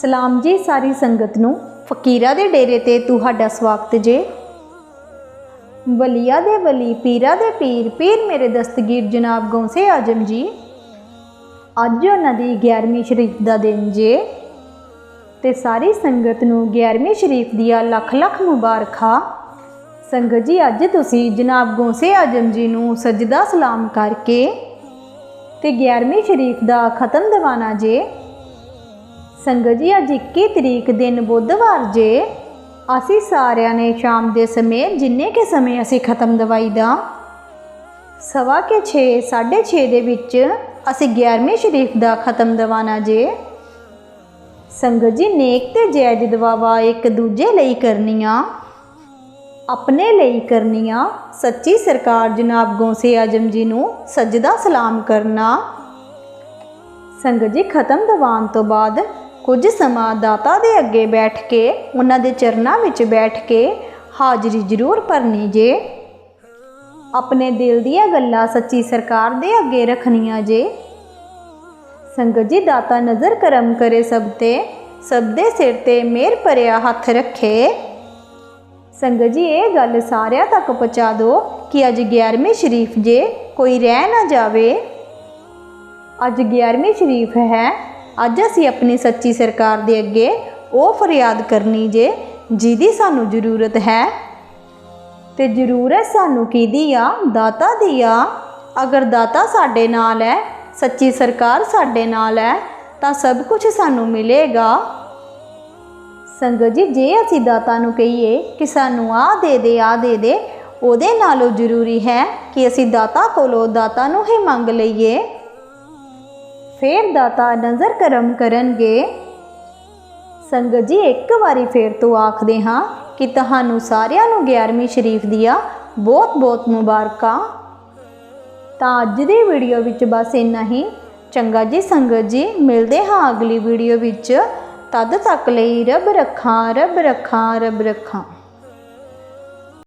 ਸਲਾਮ ਜੀ ਸਾਰੀ ਸੰਗਤ ਨੂੰ। ਫਕੀਰਾ ਦੇ ਡੇਰੇ ਤੇ ਤੁਹਾਡਾ ਸਵਾਗਤ ਜੇ। ਵਲੀਆ ਦੇ ਵਲੀ, ਪੀਰਾ ਦੇ ਪੀਰ ਪੀਰ ਮੇਰੇ ਦਸਤਗੀਰ ਜਨਾਬ ਗੌਸੇ ਆਜਮ ਜੀ। ਅੱਜ ਉਹਨਾਂ ਦੀ 11ਵੀਂ ਸ਼ਰੀਫ ਦਾ ਦਿਨ ਜੇ। ਤੇ ਸਾਰੀ ਸੰਗਤ ਨੂੰ 11ਵੀਂ ਸ਼ਰੀਫ ਦੀਆਂ ਲੱਖ ਲੱਖ ਮੁਬਾਰਕਾਂ। ਸੰਗਤ ਜੀ, ਅੱਜ ਤੁਸੀਂ ਜਨਾਬ ਗੌਸੇ ਆਜਮ ਜੀ ਨੂੰ ਸਜਦਾ ਸਲਾਮ ਕਰਕੇ ਤੇ 11ਵੀਂ ਸ਼ਰੀਫ ਦਾ ਖਤਮ ਦਿਵਾਨਾ ਜੇ। ਸੰਗਤ ਜੀ, ਅੱਜ 21 ਤਰੀਕ ਦਿਨ ਬੁੱਧਵਾਰ ਜੇ, ਅਸੀਂ ਸਾਰਿਆਂ ਨੇ ਸ਼ਾਮ ਦੇ ਸਮੇਂ, ਜਿੰਨੇ ਕੇ ਸਮੇਂ ਅਸੀਂ ਖਤਮ ਦਵਾਈ ਦਾ, ਸਵਾ ਕੇ 6 6:30 ਦੇ ਵਿੱਚ ਅਸੀਂ 11ਵੀਂ ਸ਼ਰੀਫ ਦਾ ਖਤਮ ਦਵਾਨਾ ਜੇ। ਸੰਗਤ ਜੀ, ਨੇਕ ਤੇ ਜੈਜ਼ ਦਵਾਵਾ ਇੱਕ ਦੂਜੇ ਲਈ ਕਰਨੀਆਂ, ਆਪਣੇ ਲਈ ਕਰਨੀਆਂ, ਸੱਚੀ ਸਰਕਾਰ ਜਨਾਬ ਗੋਸੇ ਆਜਮ ਜੀ ਨੂੰ ਸਜਦਾ ਸਲਾਮ ਕਰਨਾ। ਸੰਗਤ ਜੀ, ਖਤਮ ਦੀਵਾਨ ਤੋਂ ਬਾਅਦ ਕੁਝ ਸਮਾਂ ਦਾਤਾ ਦੇ ਅੱਗੇ ਬੈਠ ਕੇ, ਉਹਨਾਂ ਦੇ ਚਰਨਾਂ ਵਿੱਚ ਬੈਠ ਕੇ ਹਾਜ਼ਰੀ ਜ਼ਰੂਰ ਭਰਨੀ ਜੇ। ਆਪਣੇ ਦਿਲ ਦੀਆਂ ਗੱਲਾਂ ਸੱਚੀ ਸਰਕਾਰ ਦੇ ਅੱਗੇ ਰੱਖਣੀਆਂ ਜੇ। ਸੰਗਤ ਜੀ, ਦਾਤਾ ਨਜ਼ਰ ਕਰਮ ਕਰੇ ਸਭ ਤੇ, ਸਭ ਦੇ ਸਿਰ ਤੇ ਮੇਰ ਭਰਿਆ ਹੱਥ ਰੱਖੇ। ਸੰਗਤ ਜੀ, ਇਹ ਗੱਲ ਸਾਰਿਆਂ ਤੱਕ ਪਹੁੰਚਾ ਦਿਓ ਕਿ ਅੱਜ 11ਵੀਂ ਸ਼ਰੀਫ ਜੇ, ਕੋਈ ਰਹਿ ਨਾ ਜਾਵੇ। ਅੱਜ 11ਵੀਂ ਸ਼ਰੀਫ ਹੈ। ਅੱਜ ਅਸੀਂ ਆਪਣੀ ਸੱਚੀ ਸਰਕਾਰ ਦੇ ਅੱਗੇ ਉਹ ਫਰਿਆਦ ਕਰਨੀ ਜੇ, ਜਿਹਦੀ ਸਾਨੂੰ ਜ਼ਰੂਰਤ ਹੈ। ਤੇ ਜ਼ਰੂਰਤ ਸਾਨੂੰ ਕਿਹਦੀ ਆ? ਦਾਤਾ ਦੀ ਆ। ਅਗਰ ਦਾਤਾ ਸਾਡੇ ਨਾਲ ਹੈ, ਸੱਚੀ ਸਰਕਾਰ ਸਾਡੇ ਨਾਲ ਹੈ, ਤਾਂ ਸਭ ਕੁਝ ਸਾਨੂੰ ਮਿਲੇਗਾ। ਸੰਗਤ ਜੀ, ਜੇ ਅਸੀਂ ਦਾਤਾ ਨੂੰ ਕਹੀਏ ਕਿ ਸਾਨੂੰ ਆ ਦੇ ਦੇ ਆ ਦੇ ਦੇ, ਉਹਦੇ ਨਾਲੋਂ ਜ਼ਰੂਰੀ ਹੈ ਕਿ ਅਸੀਂ ਦਾਤਾ ਕੋਲੋਂ ਦਾਤਾ ਨੂੰ ਹੀ ਮੰਗ ਲਈਏ। ਫੇਰ ਦਾਤਾ ਨਜ਼ਰ ਕਰਮ ਕਰਨਗੇ। ਸੰਗਤ ਜੀ, ਇੱਕ ਵਾਰੀ ਫੇਰ ਤੋਂ ਆਖਦੇ ਹਾਂ ਕਿ ਤੁਹਾਨੂੰ ਸਾਰਿਆਂ ਨੂੰ 11ਵੀਂ ਸ਼ਰੀਫ ਦੀਆਂ ਬਹੁਤ ਬਹੁਤ ਮੁਬਾਰਕਾਂ। ਤਾਂ ਅੱਜ ਦੀ ਵੀਡੀਓ ਵਿੱਚ ਬਸ ਇੰਨਾ ਹੀ। ਚੰਗਾ ਜੀ ਸੰਗਤ ਜੀ, ਮਿਲਦੇ ਹਾਂ ਅਗਲੀ ਵੀਡੀਓ ਵਿੱਚ। ਤਦ ਤੱਕ ਲਈ ਰੱਬ ਰੱਖਾਂ ਰੱਬ ਰੱਖਾਂ ਰੱਬ ਰੱਖਾਂ।